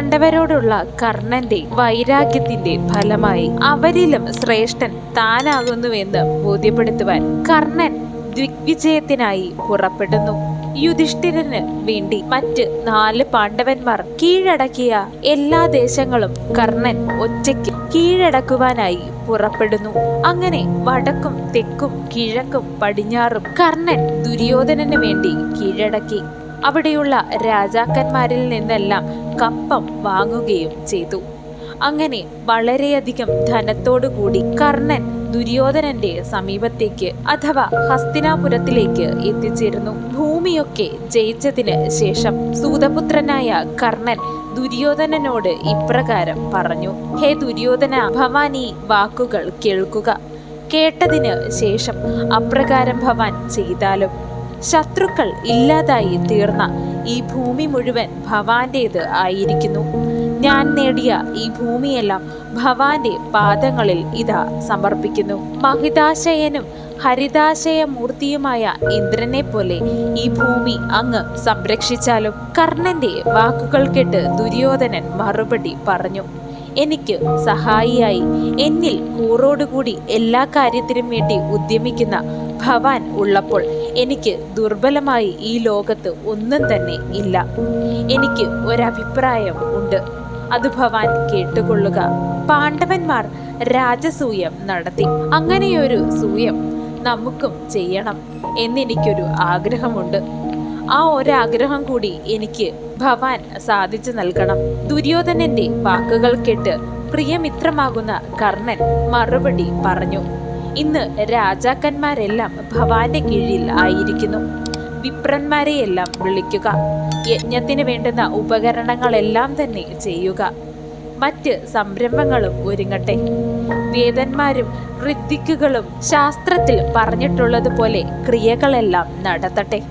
പാണ്ഡവരോടുള്ള കർണന്റെ വൈരാഗ്യത്തിന്റെ ഫലമായി അവരിലും ശ്രേഷ്ഠൻ താനാകുന്നുവെന്ന് ബോധ്യപ്പെടുത്തുവാൻ കർണൻ ദിഗ്വിജയത്തിനായി പുറപ്പെടുന്നു. യുധിഷ്ഠിരന് വേണ്ടി മറ്റ് നാല് പാണ്ഡവന്മാർ കീഴടക്കിയ എല്ലാ ദേശങ്ങളും കർണൻ ഒറ്റയ്ക്ക് കീഴടക്കുവാനായി പുറപ്പെടുന്നു. അങ്ങനെ വടക്കും തെക്കും കിഴക്കും പടിഞ്ഞാറും കർണൻ ദുര്യോധനന് വേണ്ടി കീഴടക്കി. അവിടെയുള്ള രാജാക്കന്മാരിൽ നിന്നെല്ലാം കപ്പം വാങ്ങുകയും ചെയ്തു. അങ്ങനെ വളരെയധികം ധനത്തോടുകൂടി കർണൻ ദുര്യോധനന്റെ സമീപത്തേക്ക് അഥവാ ഹസ്തിനാപുരത്തിലേക്ക് എത്തിച്ചേരുന്നു ഭൂമിയൊക്കെ ജയിച്ചതിന് ശേഷം സൂതപുത്രനായ കർണൻ ദുര്യോധനനോട് ഇപ്രകാരം പറഞ്ഞു ഹേ ദുര്യോധന ഭവാൻ ഈ വാക്കുകൾ കേൾക്കുക. കേട്ടതിന് ശേഷം അപ്രകാരം ഭവാൻ ചെയ്താലും ശത്രുക്കൾ ഇല്ലാതായി തീർന്ന ഈ ഭൂമി മുഴുവൻ ഭവാന്റേത് ആയിരിക്കുന്നു. ഞാൻ നേടിയ ഈ ഭൂമിയെല്ലാം ഭവാന്റെ പാദങ്ങളിൽ ഇതാ സമർപ്പിക്കുന്നു. മഹിതാശയനും ഹരിതാശയ മൂർത്തിയുമായ ഇന്ദ്രനെ പോലെ ഈ ഭൂമി അങ്ങ് സംരക്ഷിച്ചാലും കർണന്റെ വാക്കുകൾ കേട്ട് ദുര്യോധനൻ മറുപടി പറഞ്ഞു എനിക്ക് സഹായിയായി. എന്നിൽ കൂറോടുകൂടി എല്ലാ കാര്യത്തിനും വേണ്ടി ഉദ്യമിക്കുന്ന ഭവാൻ ഉള്ളപ്പോൾ എനിക്ക് ദുർബലമായി ഈ ലോകത്ത് ഒന്നും തന്നെ ഇല്ല. എനിക്ക് ഒരഭിപ്രായം ഉണ്ട്. അത് ഭവാൻ കേട്ടുകൊള്ളുക. പാണ്ഡവന്മാർ രാജസൂയം നടത്തി. അങ്ങനെയൊരു സൂയം നമുക്കും ചെയ്യണം എന്നെനിക്കൊരു ആഗ്രഹമുണ്ട്. ആ ഒരാഗ്രഹം കൂടി എനിക്ക് ഭവാൻ സാധിച്ചു നൽകണം. ദുര്യോധനന്റെ വാക്കുകൾ കേട്ട് പ്രിയമിത്രമാകുന്ന കർണൻ മറുപടി പറഞ്ഞു. ഇന്ന് രാജാക്കന്മാരെല്ലാം ഭവാന്റെ കീഴിൽ ആയിരിക്കുന്നു. വിപ്രന്മാരെയെല്ലാം വിളിക്കുക. യജ്ഞത്തിന് വേണ്ടുന്ന ഉപകരണങ്ങളെല്ലാം തന്നെ ചെയ്യുക. മറ്റ് സംരംഭങ്ങളും ഒരുങ്ങട്ടെ. വേദന്മാരും ഋദ്ധിക്കുകളും ശാസ്ത്രത്തിൽ പറഞ്ഞിട്ടുള്ളതുപോലെ ക്രിയകളെല്ലാം നടത്തട്ടെ.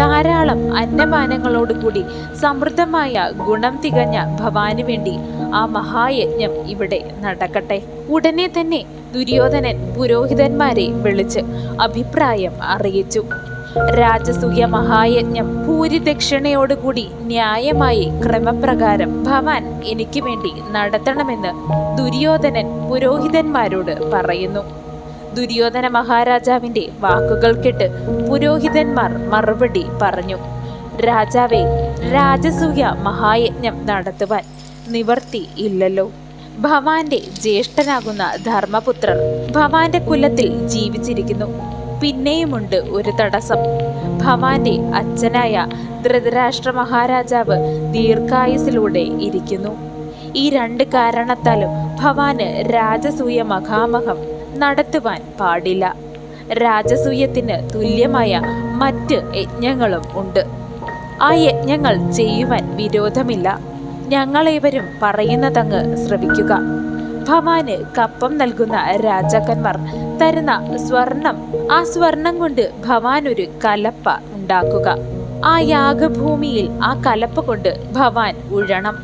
ധാരാളം അന്നപാനങ്ങളോടുകൂടി സമൃദ്ധമായ ഗുണം തികഞ്ഞ ഭവാന് വേണ്ടി ആ മഹായജ്ഞം ഇവിടെ നടക്കട്ടെ. ഉടനെ തന്നെ ദുര്യോധനൻ പുരോഹിതന്മാരെ വിളിച്ച് അഭിപ്രായം അറിയിച്ചു. രാജസൂയ മഹായജ്ഞം ഭൂരിദക്ഷിണയോടുകൂടി ന്യായമായി ക്രമപ്രകാരം ഭവാൻ എനിക്ക് വേണ്ടി നടത്തണമെന്ന് ദുര്യോധനൻ പുരോഹിതന്മാരോട് പറയുന്നു. ദുര്യോധന മഹാരാജാവിന്റെ വാക്കുകൾ കേട്ട് പുരോഹിതന്മാർ മറുപടി പറഞ്ഞു രാജാവേ രാജസൂയ മഹായജ്ഞം നടത്തുവാൻ നിവർത്തി ഇല്ലല്ലോ. ഭവാന്റെ ജ്യേഷ്ഠനാകുന്ന ധർമ്മപുത്രർ ഭവാന്റെ കുലത്തിൽ ജീവിച്ചിരിക്കുന്നു. പിന്നെയുമുണ്ട് ഒരു തടസ്സം. ഭവാന്റെ അച്ഛനായ ധൃതരാഷ്ട്ര മഹാരാജാവ് ദീർഘായുസിലൂടെ ഇരിക്കുന്നു. ഈ രണ്ട് കാരണത്താലും ഭവാന് രാജസൂയ മഹാമഹം നടത്തുവാൻ പാടില്ല. രാജസൂയത്തിന് തുല്യമായ മറ്റ് യജ്ഞങ്ങളും ഉണ്ട്. ആ യജ്ഞങ്ങൾ ചെയ്യുവാൻ വിരോധമില്ല. ഞങ്ങളേവരും പറയുന്നതങ്ങ് ശ്രവിക്കുക. ഭവാന് കപ്പം നൽകുന്ന രാജാക്കന്മാർ തരുന്ന സ്വർണം ആ സ്വർണം കൊണ്ട് ഭവാനൊരു കലപ്പ ഉണ്ടാക്കുക. ആ യാഗഭൂമിയിൽ ആ കലപ്പ കൊണ്ട് ഭവാൻ ഉഴണം.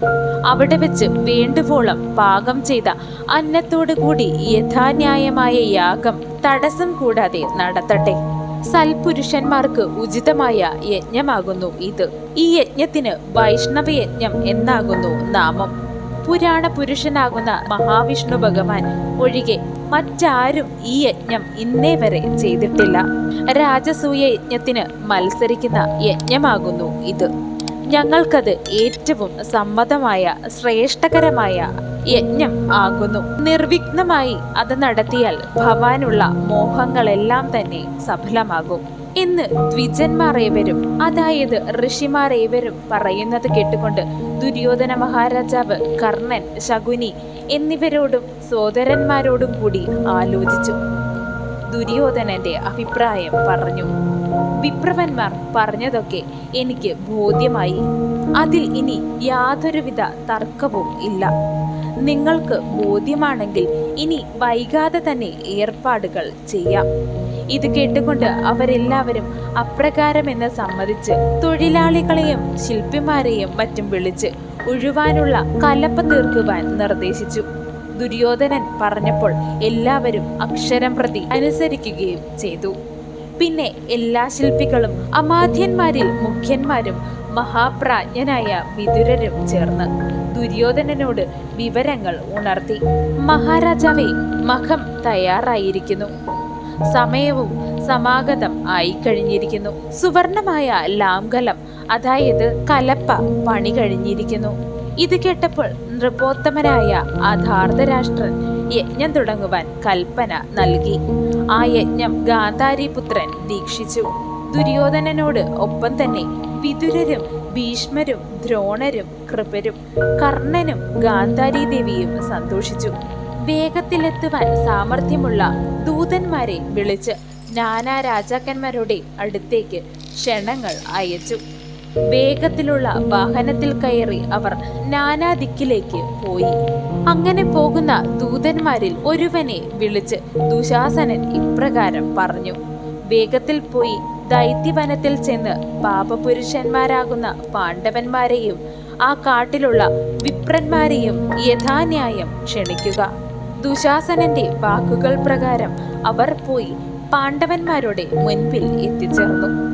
അവിടെ വെച്ച് വേണ്ടുവോളം പാകം ചെയ്ത അന്നത്തോടു കൂടി യഥാന്യായമായ യാഗം തടസ്സം കൂടാതെ നടത്തട്ടെ. സൽപുരുഷന്മാർക്ക് ഉചിതമായ യജ്ഞമാകുന്നു ഇത്. ഈ യജ്ഞത്തിന് വൈഷ്ണവ യജ്ഞം എന്നാകുന്നു നാമം. പുരാണ പുരുഷനാകുന്ന മഹാവിഷ്ണു ഭഗവാൻ ഒഴികെ മറ്റാരും ഈ യജ്ഞം ഇന്നേ വരെ ചെയ്തിട്ടില്ല. രാജസൂയ യജ്ഞത്തിന് മത്സരിക്കുന്ന യജ്ഞമാകുന്നു ഇത്. ഞങ്ങൾക്കത് ഏറ്റവും സമ്മതമായ ശ്രേഷ്ഠകരമായ യജ്ഞം ആകുന്നു. നിർവിഘ്നമായി അത് നടത്തിയാൽ ഭവാനുള്ള മോഹങ്ങളെല്ലാം തന്നെ സഫലമാകും. എന്ന് ദ്വിജന്മാർ ഏവരും അതായത് ഋഷിമാർ ഏവരും പറയുന്നത് കേട്ടുകൊണ്ട് ദുര്യോധന മഹാരാജാവ് കർണൻ ശകുനി എന്നിവരോടും സോദരന്മാരോടും കൂടി ആലോചിച്ചു. ദുര്യോധനന്റെ അഭിപ്രായം പറഞ്ഞു. വിപ്രവന്മാർ പറഞ്ഞതൊക്കെ എനിക്ക് ബോധ്യമായി. അതിൽ ഇനി യാതൊരുവിധ തർക്കവും ഇല്ല. നിങ്ങൾക്ക് ബോധ്യമാണെങ്കിൽ ഇനി വൈകാതെ തന്നെ ഏർപ്പാടുകൾ ചെയ്യാം. ഇത് കേട്ടുകൊണ്ട് അവരെല്ലാവരും അപ്രകാരമെന്ന് സമ്മതിച്ച് തൊഴിലാളികളെയും ശില്പിമാരെയും മറ്റും വിളിച്ച് ഉഴുവാനുള്ള കലപ്പ തീർക്കുവാൻ നിർദ്ദേശിച്ചു. ദുര്യോധനൻ പറഞ്ഞപ്പോൾ എല്ലാവരും അക്ഷരം പ്രതി അനുസരിക്കുകയും ചെയ്തു. പിന്നെ എല്ലാ ശില്പികളും അമാധ്യന്മാരിൽ മുഖ്യന്മാരും മഹാപ്രാജ്ഞനായ വിതുരരും ചേർന്ന് ദുര്യോധനനോട് വിവരങ്ങൾ ഉണർത്തി. മഹാരാജാവെ മഖം തയ്യാറായിരിക്കുന്നു. സമയവും സമാഗതം ആയി കഴിഞ്ഞിരിക്കുന്നു. സുവർണമായ ലാംഗലം അതായത് കലപ്പ പണി കഴിഞ്ഞിരിക്കുന്നു. ഇത് കേട്ടപ്പോൾ നൃപോത്തമനായ ആ ധാർതരാഷ്ട്രൻ യജ്ഞം തുടങ്ങുവാൻ കൽപ്പന നൽകി. ആ യജ്ഞം ഗാന്ധാരിപുത്രൻ ദീക്ഷിച്ചു. ദുര്യോധനനോട് ഒപ്പം തന്നെ വിതുരരും ഭീഷ്മരും ദ്രോണരും കൃപരും കർണനും ഗാന്ധാരി ദേവിയും സന്തോഷിച്ചു. വേഗത്തിലെത്തുവാൻ സാമർഥ്യമുള്ള ദൂതന്മാരെ വിളിച്ച് നാനാ രാജാക്കന്മാരുടെ അടുത്തേക്ക് ക്ഷണങ്ങൾ അയച്ചു. വേഗത്തിലുള്ള വാഹനത്തിൽ കയറി അവർ നാനാ ദിക്കിലേക്ക് പോയി. അങ്ങനെ പോകുന്ന ദൂതന്മാരിൽ ഒരുവനെ വിളിച്ച് ദുശാസനൻ ഇപ്രകാരം പറഞ്ഞു. വേഗത്തിൽ പോയി ദൈത്യവനത്തിൽ ചെന്ന് പാപപുരുഷന്മാരാകുന്ന പാണ്ഡവന്മാരെയും ആ കാട്ടിലുള്ള വിപ്രന്മാരെയും യഥാന്യായം ക്ഷണിക്കുക. ദുശാസനന്റെ വാക്കുകൾ പ്രകാരം അവർ പോയി പാണ്ഡവന്മാരുടെ മുൻപിൽ എത്തിച്ചേർന്നു.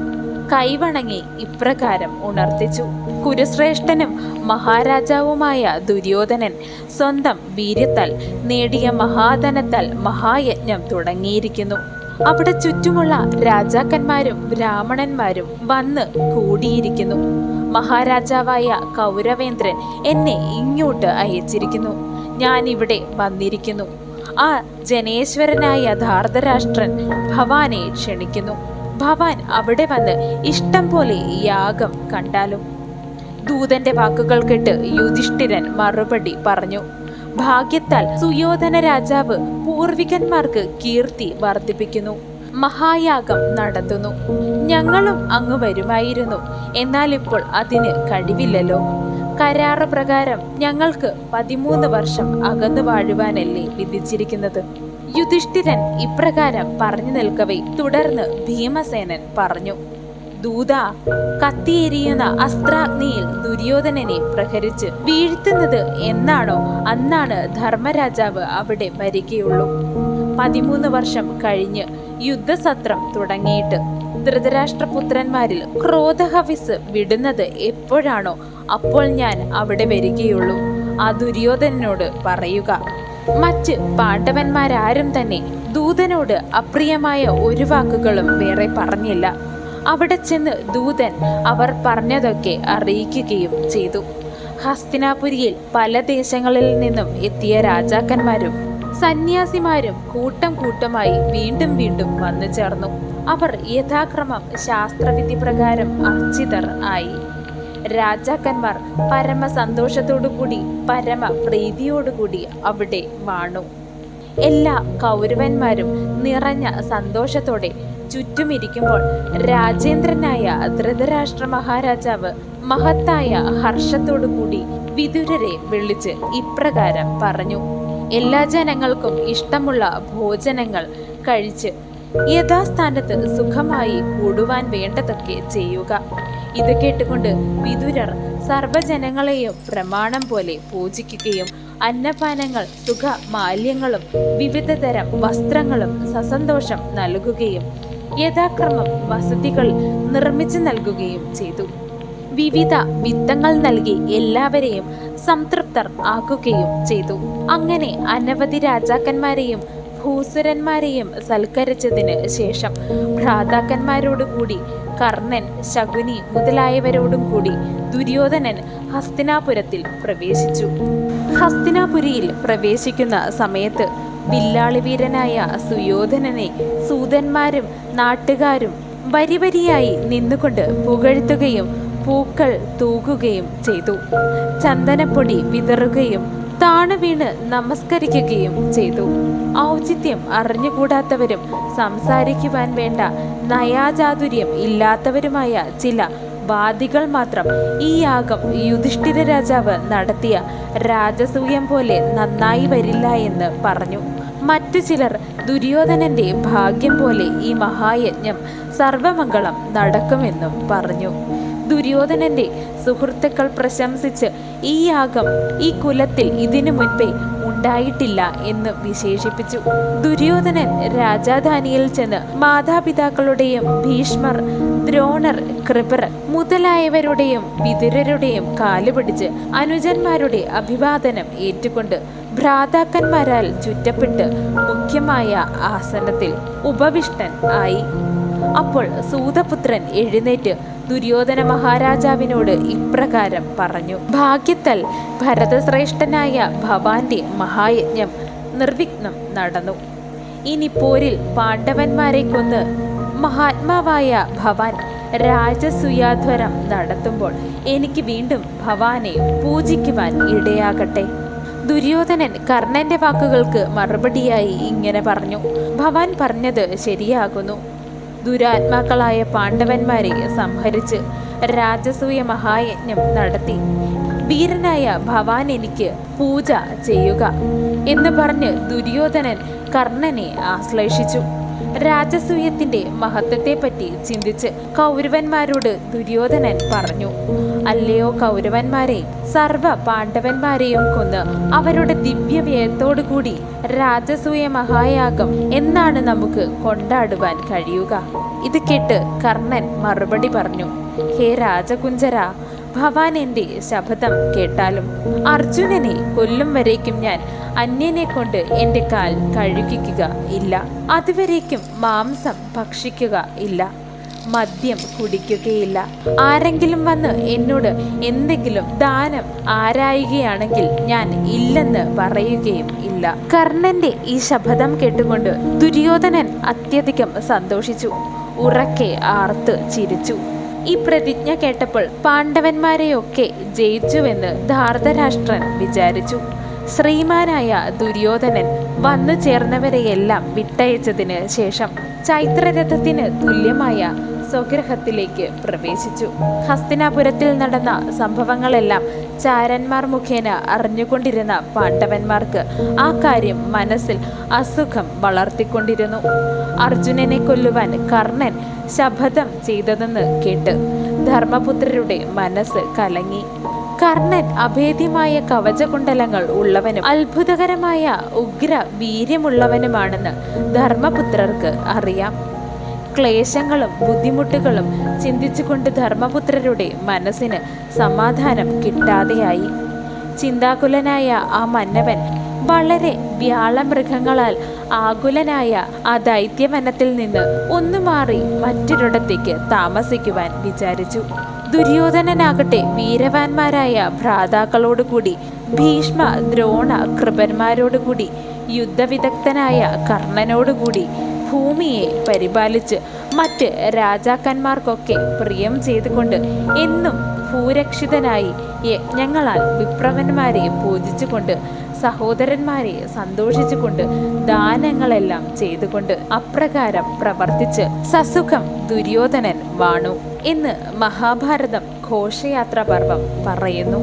കൈവണങ്ങി ഇപ്രകാരം ഉണർത്തിച്ചു. കുരുശ്രേഷ്ഠനും മഹാരാജാവുമായ ദുര്യോധനൻ സ്വന്തം വീര്യത്താൽ നേടിയ മഹാധനത്താൽ മഹായജ്ഞം തുടങ്ങിയിരിക്കുന്നു. അവിടെ ചുറ്റുമുള്ള രാജാക്കന്മാരും ബ്രാഹ്മണന്മാരും വന്ന് കൂടിയിരിക്കുന്നു. മഹാരാജാവായ കൗരവേന്ദ്രൻ എന്നെ ഇങ്ങോട്ട് അയച്ചിരിക്കുന്നു. ഞാൻ ഇവിടെ വന്നിരിക്കുന്നു. ആ ജനേശ്വരനായ യഥാർത്ഥ രാഷ്ട്രൻ ഭവാനെ ക്ഷണിക്കുന്നു. ഭവാൻ അവിടെ വന്ന് ഇഷ്ടം പോലെ യാഗം കണ്ടാലും. ദൂതന്റെ വാക്കുകൾ കേട്ട് യുധിഷ്ഠിരൻ മറുപടി പറഞ്ഞു. ഭാഗ്യത്താൽ സുയോധന രാജാവ് പൂർവികന്മാർക്ക് കീർത്തി വർദ്ധിപ്പിക്കുന്നു. മഹായാഗം നടത്തുന്നു. ഞങ്ങളും അങ്ങ് വരുമായിരുന്നു. എന്നാൽ ഇപ്പോൾ അതിന് കഴിവില്ലല്ലോ. കരാറ് പ്രകാരം ഞങ്ങൾക്ക് പതിമൂന്ന് വർഷം അകന്നു വാഴുവാനല്ലേ വിധിച്ചിരിക്കുന്നത്. യുധിഷ്ഠിരൻ ഇപ്രകാരം പറഞ്ഞു നിൽക്കവേ തുടർന്ന് ഭീമസേനൻ പറഞ്ഞു ദൂത കത്തിയെരിയുന്ന അസ്ത്രാഗ്നിയിൽ ദുര്യോധനനെ പ്രഹരിച്ച് വീഴ്ത്തുന്നത് എന്നാണോ അന്നാണ് ധർമ്മരാജാവ് അവിടെ വരികയുള്ളൂ. പതിമൂന്ന് വർഷം കഴിഞ്ഞ് യുദ്ധസത്രം തുടങ്ങിയിട്ട്. ധൃതരാഷ്ട്രപുത്രന്മാരിൽ ക്രോധഹവിസ് വിടുന്നത് എപ്പോഴാണോ അപ്പോൾ ഞാൻ അവിടെ വരികയുള്ളൂ. ആ ദുര്യോധനനോട് പറയുക മറ്റ് പാണ്ഡവന്മാരാരും തന്നെ ദൂതനോട് അപ്രിയമായ ഒരു വാക്കുകളും വേറെ പറഞ്ഞില്ല. അവിടെ ചെന്ന് ദൂതൻ അവർ പറഞ്ഞതൊക്കെ അറിയിക്കുകയും ചെയ്തു. ഹസ്തിനാപുരിയിൽ പല ദേശങ്ങളിൽ നിന്നും എത്തിയ രാജാക്കന്മാരും സന്യാസിമാരും കൂട്ടം കൂട്ടമായി വീണ്ടും വീണ്ടും വന്നു ചേർന്നു. അവർ യഥാക്രമം ശാസ്ത്രവിധി പ്രകാരം അർച്ചിതർ ആയി. രാജാക്കന്മാർ പരമ സന്തോഷത്തോടുകൂടി പരമ പ്രീതിയോടുകൂടി അവിടെ വാണു. എല്ലാ കൗരവന്മാരും നിറഞ്ഞ സന്തോഷത്തോടെ ചുറ്റുമിരിക്കുമ്പോൾ രാജേന്ദ്രനായ ധൃതരാഷ്ട്ര മഹാരാജാവ് മഹത്തായ ഹർഷത്തോടു കൂടി വിതുരരെ വിളിച്ച് ഇപ്രകാരം പറഞ്ഞു. എല്ലാ ജനങ്ങൾക്കും ഇഷ്ടമുള്ള ഭോജനങ്ങൾ കഴിച്ച് യഥാസ്ഥാനത്ത് സുഖമായി കൂടുവാൻ വേണ്ടതൊക്കെ ചെയ്യുക. ഇത് കേട്ടുകൊണ്ട് വിതുരർ സർവജനങ്ങളെയും പ്രമാണം പോലെ പൂജിക്കുകയും അന്നപാനങ്ങൾ സുഖ മാലിന്യങ്ങളും വിവിധതരം വസ്ത്രങ്ങളും സസന്തോഷം നൽകുകയും യഥാക്രമം വസതികൾ നിർമ്മിച്ചു നൽകുകയും ചെയ്തു. വിവിധ വിത്തങ്ങൾ നൽകി എല്ലാവരെയും സംതൃപ്തർ ആക്കുകയും ചെയ്തു. അങ്ങനെ അനവധി രാജാക്കന്മാരെയും ഭൂസുരന്മാരെയും സൽക്കരിച്ചതിന് ശേഷം ഭ്രാതാക്കന്മാരോടുകൂടി കർണൻ ശകുനി മുതലായവരോടും കൂടി ദുര്യോധനൻ ഹസ്തിനാപുരത്തിൽ പ്രവേശിച്ചു. ഹസ്തിനാപുരിയിൽ പ്രവേശിക്കുന്ന സമയത്ത് വില്ലാളിവീരനായ സുയോധനനെ സൂതന്മാരും നാട്ടുകാരും വരിവരിയായി നിന്നുകൊണ്ട് പുകഴ്ത്തുകയും പൂക്കൾ തൂകുകയും ചെയ്തു. ചന്ദനപ്പൊടി വിതറുകയും താണു വീണ് നമസ്കരിക്കുകയും ചെയ്തു. ഔചിത്യം അറിഞ്ഞുകൂടാത്തവരും സംസാരിക്കുവാൻ വേണ്ട നയാചാതുര്യം ഇല്ലാത്തവരുമായ ചില വാദികൾ മാത്രം ഈ യാഗം യുധിഷ്ഠിര രാജാവ് നടത്തിയ രാജസൂയം പോലെ നന്നായി വരില്ല എന്ന് പറഞ്ഞു. മറ്റു ചിലർ ദുര്യോധനന്റെ ഭാഗ്യം പോലെ ഈ മഹായജ്ഞം സർവമംഗളം നടക്കുമെന്നും പറഞ്ഞു. ദുര്യോധനന്റെ സുഹൃത്തുക്കൾ പ്രശംസിച്ച് ഈ യാഗം ഈ കുലത്തിൽ ഇതിനു മുൻപേ ഉണ്ടായിട്ടില്ല എന്ന് വിശേഷിപ്പിച്ചു. ദുര്യോധനൻ രാജാധാനിയിൽ ചെന്ന് മാതാപിതാക്കളുടെയും ഭീഷ്മർ ദ്രോണർ കൃപർ മുതലായവരുടെയും വിതുരരുടെയും കാലുപിടിച്ച് അനുജന്മാരുടെ അഭിവാദനം ഏറ്റുകൊണ്ട് ഭ്രാതാക്കന്മാരാൽ ചുറ്റപ്പെട്ട് മുഖ്യമായ ആസനത്തിൽ ഉപവിഷ്ടൻ ആയി. അപ്പോൾ സൂതപുത്രൻ എഴുന്നേറ്റ് ദുര്യോധന മഹാരാജാവിനോട് ഇപ്രകാരം പറഞ്ഞു. ഭാഗ്യത്താൽ ഭരതശ്രേഷ്ഠനായ ഭവാന്റെ മഹായജ്ഞം നിർവിഘ്നം നടന്നു. ഇനി പോരിൽ പാണ്ഡവന്മാരെ കൊന്ന് മഹാത്മാവായ ഭവാൻ രാജസുയാധ്വരം നടത്തുമ്പോൾ എനിക്ക് വീണ്ടും ഭവാനെ പൂജിക്കുവാൻ ഇടയാകട്ടെ. ദുര്യോധനൻ കർണന്റെ വാക്കുകൾക്ക് മറുപടിയായി ഇങ്ങനെ പറഞ്ഞു. ഭവാൻ പറഞ്ഞത് ശരിയാകുന്നു. ദുരാത്മാക്കളായ പാണ്ഡവന്മാരെ സംഹരിച്ച് രാജസൂയ മഹായജ്ഞം നടത്തി. വീരനായ ഭവാൻ എനിക്ക് പൂജ ചെയ്യുക എന്ന് പറഞ്ഞ് ദുര്യോധനൻ കർണനെ ആശ്ലേഷിച്ചു. രാജസൂയത്തിന്റെ മഹത്വത്തെപ്പറ്റി ചിന്തിച്ച് കൗരവന്മാരോട് ദുര്യോധനൻ പറഞ്ഞു. അല്ലയോ കൗരവന്മാരെ സർവ പാണ്ഡവന്മാരെയും കൊന്ന് അവരുടെ ദിവ്യവ്യയത്തോടുകൂടി രാജസൂയ മഹായാഗം എന്നാണ് നമുക്ക് കൊണ്ടാടുവാൻ കഴിയുക. ഇത് കേട്ട് കർണൻ മറുപടി പറഞ്ഞു. ഹേ രാജകുഞ്ചര ഭവാൻ എന്റെ ശപഥം കേട്ടാലും അർജുനനെ കൊല്ലും വരേക്കും ഞാൻ അന്യനെ കൊണ്ട് എന്റെ കാൽ കഴുകിക്കുക ഇല്ല. അതുവരേക്കും മാംസം ഭക്ഷിക്കുക ഇല്ല. മദ്യം കുടിക്കുകയില്ല. ആരെങ്കിലും വന്ന് എന്നോട് എന്തെങ്കിലും ദാനം ആരായുകയാണെങ്കിൽ ഞാൻ ഇല്ലെന്ന് പറയുകയും ഇല്ല. കർണന്റെ ഈ ശപഥം കേട്ടുകൊണ്ട് ദുര്യോധനൻ അത്യധികം സന്തോഷിച്ചു. ഉറക്കെ ആർത്ത് ചിരിച്ചു. ഈ പ്രതിജ്ഞ കേട്ടപ്പോൾ പാണ്ഡവന്മാരെയൊക്കെ ജയിച്ചുവെന്ന് ധാർതരാഷ്ട്രൻ വിചാരിച്ചു. ശ്രീമാനായ ദുര്യോധനൻ വന്നു ചേർന്നവരെയെല്ലാം വിട്ടയച്ചതിന് ശേഷം ചൈത്രരഥത്തിന് തുല്യമായ സ്വഗ്രഹത്തിലേക്ക് പ്രവേശിച്ചു. ഹസ്തിനാപുരത്തിൽ നടന്ന സംഭവങ്ങളെല്ലാം ചാരന്മാർ മുഖേന അറിഞ്ഞുകൊണ്ടിരുന്ന പാണ്ഡവന്മാർക്ക് ആ കാര്യം മനസ്സിൽ അസുഖം വളർത്തിക്കൊണ്ടിരുന്നു. അർജുനനെ കൊല്ലുവാൻ കർണൻ ശപഥം ചെയ്തതെന്ന് കേട്ട് ധർമ്മപുത്രരുടെ മനസ്സ് കലങ്ങി. കർണൻ അഭേദ്യമായ കവചകുണ്ടലങ്ങൾ ഉള്ളവനും അത്ഭുതകരമായ ഉഗ്ര വീര്യമുള്ളവനുമാണെന്ന് ധർമ്മപുത്രർക്ക് അറിയാം. ക്ലേശങ്ങളും ബുദ്ധിമുട്ടുകളും ചിന്തിച്ചുകൊണ്ട് ധർമ്മപുത്രരുടെ മനസ്സിന് സമാധാനം കിട്ടാതെയായി. ചിന്താകുലനായ ആ മന്നവൻ വളരെ വ്യാളമൃഗങ്ങളാൽ ആകുലനായ ആ ദൈത്യവനത്തിൽ നിന്ന് ഒന്നു മാറി മറ്റൊരിടത്തേക്ക് താമസിക്കുവാൻ വിചാരിച്ചു. ദുര്യോധനനാകട്ടെ വീരവാന്മാരായ ഭ്രാതാക്കളോടുകൂടി ഭീഷ്മ ദ്രോണ കൃപന്മാരോടുകൂടി യുദ്ധവിദഗ്ധനായ കർണനോടുകൂടി ഭൂമിയെ പരിപാലിച്ച് മറ്റ് രാജാക്കന്മാർക്കൊക്കെ പ്രിയം ചെയ്തുകൊണ്ട് എന്നും ഭൂരക്ഷിതനായി യജ്ഞങ്ങളാൽ വിപ്രവന്മാരെ പൂജിച്ചുകൊണ്ട് സഹോദരന്മാരെ സന്തോഷിച്ചുകൊണ്ട് ദാനങ്ങളെല്ലാം ചെയ്തുകൊണ്ട് അപ്രകാരം പ്രവർത്തിച്ച് സസുഖം ദുര്യോധനൻ വാണു എന്ന് മഹാഭാരതം ഘോഷയാത്രാ പർവം പറയുന്നു.